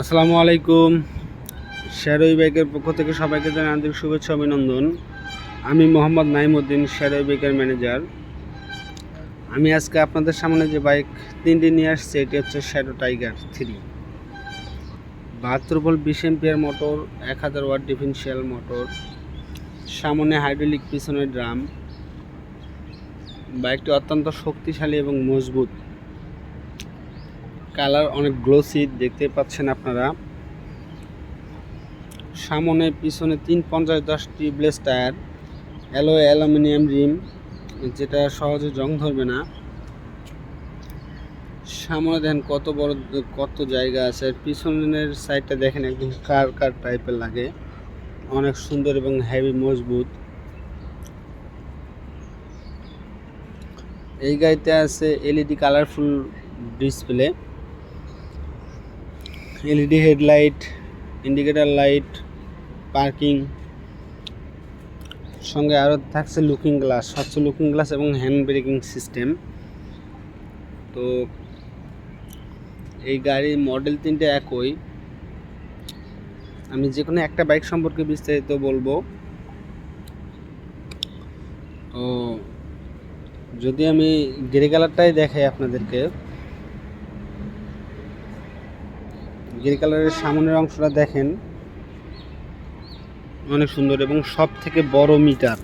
আসসালামু আলাইকুম। শেরই বাইকের পক্ষ থেকে সবাইকে জানাই আন্তরিক শুভেচ্ছা অভিনন্দন। আমি মোহাম্মদ নাইমুদ্দিন শেরই বাইকের ম্যানেজার আমি আজকে আপনাদের সামনে যে বাইক তিনটি নিয়ে আসছি, এটি হচ্ছে শ্যাডো টাইগার থ্রি বাহাত্তর ভোল্ট বিশ এমপিয়ার মোটর এক হাজার ওয়াট ডিফেন্সিয়াল মোটর সামনে হাইড্রোলিক পিছনের ড্রাম বাইকটি অত্যন্ত শক্তিশালী এবং মজবুত। কালার অনেক গ্লোসি, দেখতে পাচ্ছেন আপনারা। সামনে, পিছনে তিন পঞ্চাশ দশ tubeless tyre, alloy aluminium rim, যেটা সহজে জং ধরবে না। সামনে দেখেন কত বড়, কত জায়গা আছে। পিছনের সাইডটা দেখেন একদম কার কার টাইপের লাগে। অনেক সুন্দর এবং হেভি মজবুত। এই গাড়িতে আছে LED colourful display LED headlight indicator light parking সঙ্গে আরও থাকছে লুকিং গ্লাস স্বচ্ছ লুকিং গ্লাস এবং হ্যান্ড ব্রেকিং সিস্টেম তো এই গাড়ির মডেল তিনটে একই। আমি যে কোনো একটা বাইক সম্পর্কে বিস্তারিত বলব। তো যদি আমি গ্রে কালারটাই দেখাই আপনাদেরকে গ্রে কালারের সামনের অংশটা দেখেন, অনেক সুন্দর এবং সব থেকে বড় মিটার।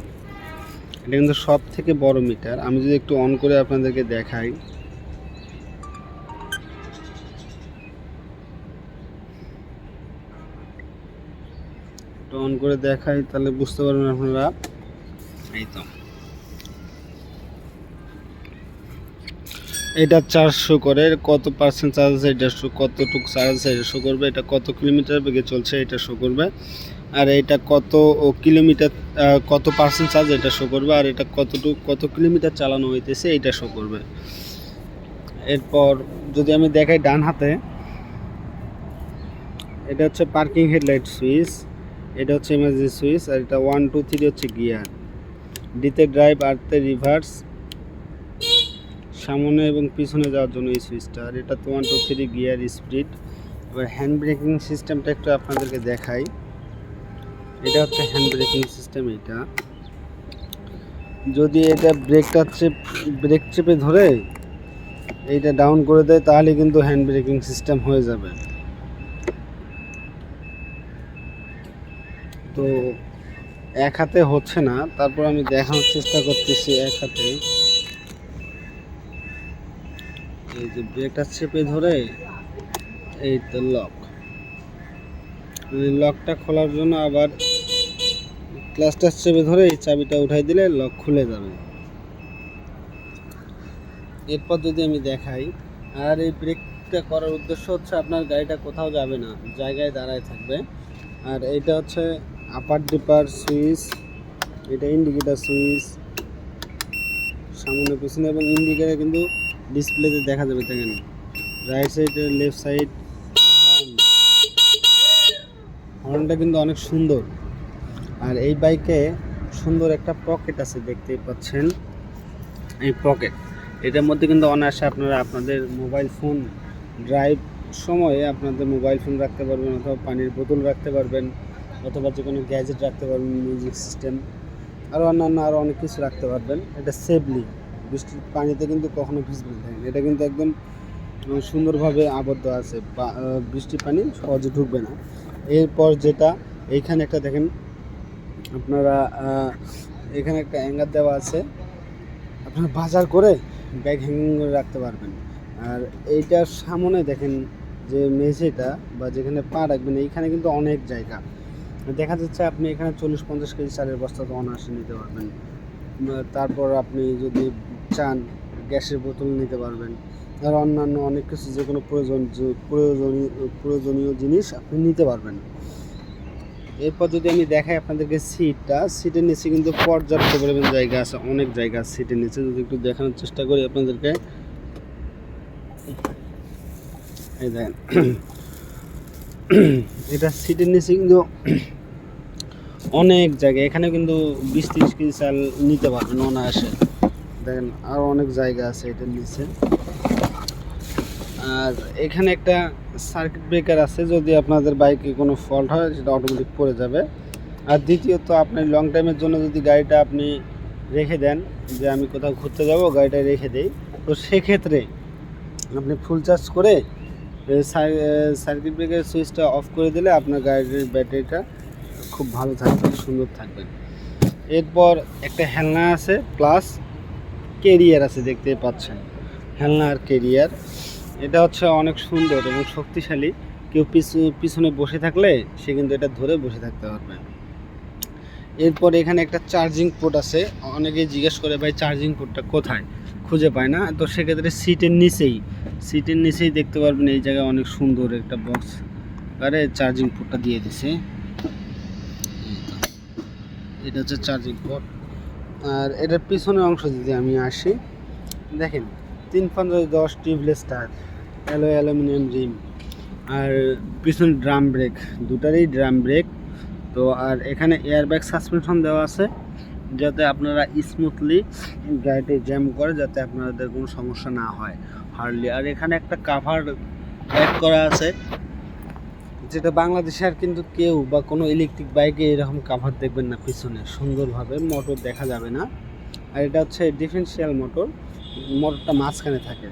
এটা কিন্তু সব থেকে বড় মিটার। আমি যদি একটু অন করে আপনাদেরকে দেখাই। অন করে দেখাই, তাহলে বুঝতে পারবেন আপনারা। এই তো। এটা চার্জ শো করে কত পার্সেন্ট চার্জ আছে এটা শো কতটুকু চার্জ আছে এটা শো করবে, এটা কত কিলোমিটার বেগে চলছে এটা শো করবে, আর এটা কত কিলোমিটার কত পার্সেন্ট চার্জ এটা শো করবে, আর এটা কতটুকু, কত কিলোমিটার চালানো হইতেছে এটা শো করবে। এরপর যদি আমি দেখাই ডান হাতে, এটা হচ্ছে পার্কিং হেডলাইট সুইচ এটা হচ্ছে ইমার্জেন্সি সুইচ আর এটা ওয়ান টু থ্রি হচ্ছে গিয়ার ডিতে ড্রাইভ আরতে রিভার্স সামনে এবং পিছনে যাওয়ার জন্য এই সুইচটা। আর এটা তো one two three gear speed এবার হ্যান্ড ব্রেকিং সিস্টেমটা একটু আপনাদেরকে দেখাই। এটা হচ্ছে হ্যান্ড ব্রেকিং সিস্টেম এটা যদি এটা ব্রেকটা চেপ ব্রেক চেপে ধরে এইটা ডাউন করে দেয়, তাহলে কিন্তু হ্যান্ড ব্রেকিং সিস্টেম হয়ে যাবে। তো এক হাতে হচ্ছে না, তারপর আমি দেখানোর চেষ্টা করতেছি এক হাতে। এই যে ব্রেকটা চেপে ধরে, এই তো লক লকটা খোলার জন্য আবার ক্লাসটা চেপে ধরে এই চাবিটা উঠাই দিলে লক খুলে যাবে। এরপর যদি আমি দেখাই, আর এই ব্রেকটা করার উদ্দেশ্য হচ্ছে আপনার গাড়িটা কোথাও যাবে না, জায়গায় দাঁড়ায় থাকবে। আর এইটা হচ্ছে আপার ডিপার সুইচ এটা ইন্ডিকেটার সুইচ সামনে পিছনে এবং ইন্ডিকেটার কিন্তু ডিসপ্লেতে দেখা যাবে, দেখেন। রাইট সাইডে লেফট সাইড হর্নটা কিন্তু অনেক সুন্দর। আর এই বাইকে সুন্দর একটা পকেট আছে, দেখতেই পাচ্ছেন। এই পকেট এটার মধ্যে কিন্তু অনায়াসে আপনারা আপনাদের মোবাইল ফোন ড্রাইভ সময়ে আপনাদের মোবাইল ফোন রাখতে পারবেন, অথবা পানির বোতল রাখতে পারবেন, অথবা যে কোনো গ্যাজেট রাখতে পারবেন মিউজিক সিস্টেম আরও অন্যান্য আরও অনেক কিছু রাখতে পারবেন। এটা সেফলি বৃষ্টির পানিতে কিন্তু কখনো ভিজবে না। এটা কিন্তু একদম সুন্দরভাবে আবদ্ধ আছে। বৃষ্টির পানি সহজে ঢুকবে না। এরপর যেটা, এইখানে একটা দেখেন, আপনারা এখানে একটা অ্যাঙ্গার দেওয়া আছে। আপনারা বাজার করে ব্যাগ হ্যাঙ্গিং করে রাখতে পারবেন। আর এইটার সামনে দেখেন যে মেঝেটা বা যেখানে পা রাখবেন, এইখানে কিন্তু অনেক জায়গা। দেখা যাচ্ছে আপনি এখানে চল্লিশ পঞ্চাশ কেজি চালের বস্তা তো অনায়াসে নিতে পারবেন। তারপর আপনি যদি চান গ্যাসের বোতল নিতে পারবেন। আর অন্যান্য অনেক কিছু যে কোনো প্রয়োজন প্রয়োজনীয় প্রয়োজনীয় জিনিস আপনি নিতে পারবেন। এরপর যদি আমি দেখাই আপনাদেরকে সিটটা, সিটের নিচে কিন্তু পর্যাপ্ত পরিমাণ জায়গা আছে, অনেক জায়গা আছে সিটের নিচে। যদি একটু দেখানোর চেষ্টা করি আপনাদেরকে। এই দেখেন। এটা সিটের নিচে কিন্তু অনেক জায়গা এখানে কিন্তু বিশ তিরিশ কেজি চাল নিতে পারবেন অনায়াসে। দেখেন আরও অনেক জায়গা আছে এটার নিচে। আর এখানে একটা সার্কিট ব্রেকার আছে, যদি আপনাদের বাইকে কোনো ফল্ট হয়, সেটা অটোমেটিক পড়ে যাবে। আর দ্বিতীয়ত, আপনি লং টাইমের জন্য যদি গাড়িটা আপনি রেখে দেন, যে আমি কোথাও ঘুরতে যাব, গাড়িটা রেখে দেই। তো সেক্ষেত্রে আপনি ফুল চার্জ করে সার্কিট ব্রেকার সুইচটা অফ করে দিলে আপনার গাড়ির ব্যাটারিটা খুব ভালো থাকবে সুন্দর থাকবে এরপর একটা হেলনা আছে প্লাস কেরিয়ার আছে দেখতে পাচ্ছেন। হেলনা আর কেরিয়ার এটা হচ্ছে অনেক সুন্দর এবং শক্তিশালী। কেউ পিছু, পিছনে বসে থাকলে সে কিন্তু এটা ধরে বসে থাকতে পারবে। এরপর এখানে একটা চার্জিং পোর্ট আছে। অনেকেই জিজ্ঞেস করে, ভাই চার্জিং পোর্টটা কোথায়? খুঁজে পায় না। তো সেক্ষেত্রে সিটের নিচেই সিটের নিচেই দেখতে পারবেন এই জায়গায় অনেক সুন্দর একটা বক্স আরে চার্জিং পোর্টটা দিয়ে দিছে। এটা হচ্ছে চার্জিং পোর্ট আর এটার পিছনের অংশ যদি আমি আসি, দেখেন, তিন পঞ্চাশ দশ tubeless tyre alloy aluminium rim আর পিছনে ড্রাম ব্রেক দুটারই ড্রাম ব্রেক তো আর এখানে এয়ারব্যাগ সাসপেনশন দেওয়া আছে, যাতে আপনারা স্মুথলি গাড়িতে জ্যাম করে, যাতে আপনাদের কোনো সমস্যা না হয় হার্ডলি আর এখানে একটা কাভার অ্যাড করা আছে যেটা বাংলাদেশে আর কিন্তু কেউ বা কোনো ইলেকট্রিক বাইকে এরকম কাভার দেখবেন না পিছনে। সুন্দরভাবে মোটর দেখা যাবে না। আর এটা হচ্ছে ডিফারেন্সিয়াল মোটর মোটরটা মাঝখানে থাকে।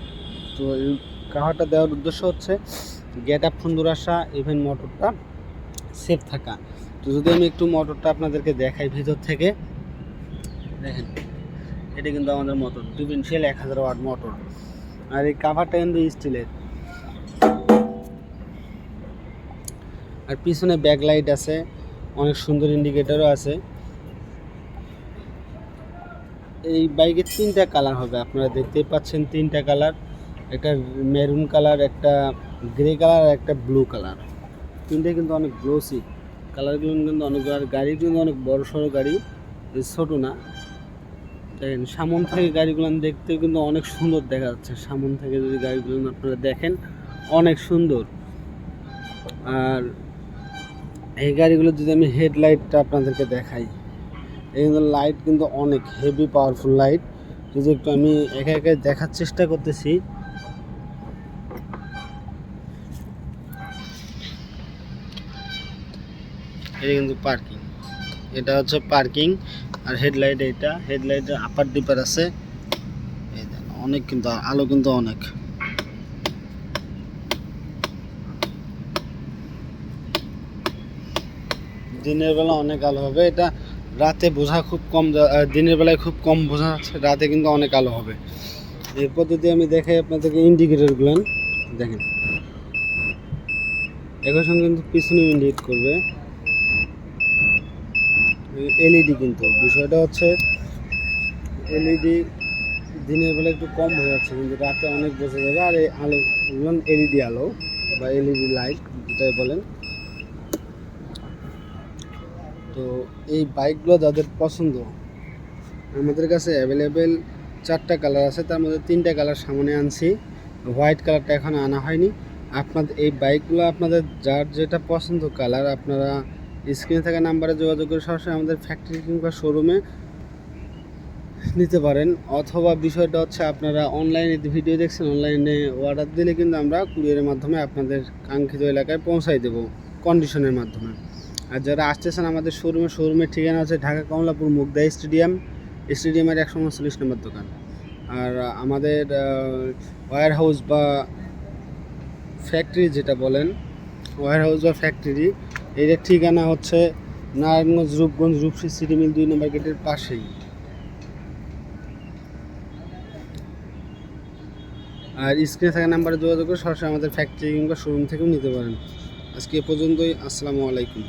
তো এই কাভারটা দেওয়ার উদ্দেশ্য হচ্ছে গেট আপ সুন্দর আসা ইভেন মোটরটা সেফ থাকা। তো যদি আমি একটু মোটরটা আপনাদেরকে দেখাই ভিতর থেকে, দেখেন, এটা কিন্তু আমাদের মোটর ডিফারেন্সিয়াল এক হাজার ওয়াট মোটর আর এই কাভারটা কিন্তু স্টিলের আর পিছনে ব্যাক লাইট আছে, অনেক সুন্দর ইন্ডিকেটরও আছে। এই বাইকের তিনটা কালার হবে, আপনারা দেখতেই পাচ্ছেন তিনটা কালার একটা মেরুন কালার একটা গ্রে কালার আর একটা ব্লু কালার তিনটে কিন্তু অনেক গ্লোসি কালারগুলো কিন্তু অনেক আর গাড়ি কিন্তু অনেক বড় সড়ো গাড়ি ছোটো না। দেখেন, সামন থেকে গাড়িগুলো দেখতে কিন্তু অনেক সুন্দর দেখা যাচ্ছে। সামন থেকে যদি গাড়িগুলো আপনারা দেখেন, অনেক সুন্দর। আর এই গাড়িগুলো যদি আমি হেডলাইটটা আপনাদেরকে দেখাই, এই লাইট কিন্তু অনেক হেভি পাওয়ারফুল লাইট যদি একটু আমি একে একা দেখার চেষ্টা করতেছি। এটা কিন্তু পার্কিং এটা হচ্ছে পার্কিং আর হেডলাইট এটা। হেডলাইটের আপার ডিপার আছে। অনেক কিন্তু, আলো কিন্তু অনেক। দিনের বেলা অনেক আলো হবে। এটা রাতে বোঝা খুব কম দিনের বেলায় খুব কম বোঝা যাচ্ছে, রাতে কিন্তু অনেক আলো হবে। এরপর যদি আমি দেখে আপনাদেরকে ইন্ডিকেটরগুলো দেখেন। একই সঙ্গে কিন্তু পিছনে ইন্ডিকেট করবে। এলইডি কিন্তু, বিষয়টা হচ্ছে এলইডি দিনের বেলা একটু কম হয়ে যাচ্ছে, কিন্তু রাতে অনেক বোঝা যাবে। আর এই আলো এলইডি আলো বা এলইডি লাইট যেটাই বলেন তো এই বাইকগুলো যাদের পছন্দ, আমাদের কাছে অ্যাভেলেবেল চারটা কালার আছে, তার মধ্যে তিনটা কালার সামনে আনছি। হোয়াইট কালারটা এখনও আনা হয়নি। আপনাদের, এই বাইকগুলো আপনাদের যার যেটা পছন্দ কালার আপনারা স্ক্রিনে থাকা নাম্বারে যোগাযোগ করে সরাসরি আমাদের ফ্যাক্টরি কিংবা শোরুমে নিতে পারেন। অথবা বিষয়টা হচ্ছে আপনারা অনলাইনে ভিডিও দেখছেন অনলাইনে অর্ডার দিলে কিন্তু আমরা কুরিয়ারের মাধ্যমে আপনাদের কাঙ্ক্ষিত এলাকায় পৌঁছাই দেবো কন্ডিশনের মাধ্যমে। আর যারা আসতেছেন আমাদের শোরুমে, শোরুমের ঠিকানা আছে ঢাকা কমলাপুর মুগদা স্টেডিয়াম। স্টেডিয়ামের একশো উনচল্লিশ নম্বর দোকান। আর আমাদের ওয়্যার হাউস বা ফ্যাক্টরি যেটা বলেন ওয়্যার হাউস বা ফ্যাক্টরি এটার ঠিকানা হচ্ছে নারায়ণগঞ্জ, রূপগঞ্জ, রূপসী সিটি মিল দুই নম্বর গেটের পাশেই। আর স্ক্রিনে থাকা নাম্বারে যোগাযোগ করে সরাসরি আমাদের ফ্যাক্টরি কিংবা শোরুম থেকেও নিতে পারেন। আজকে এ পর্যন্তই, আসসালামু আলাইকুম।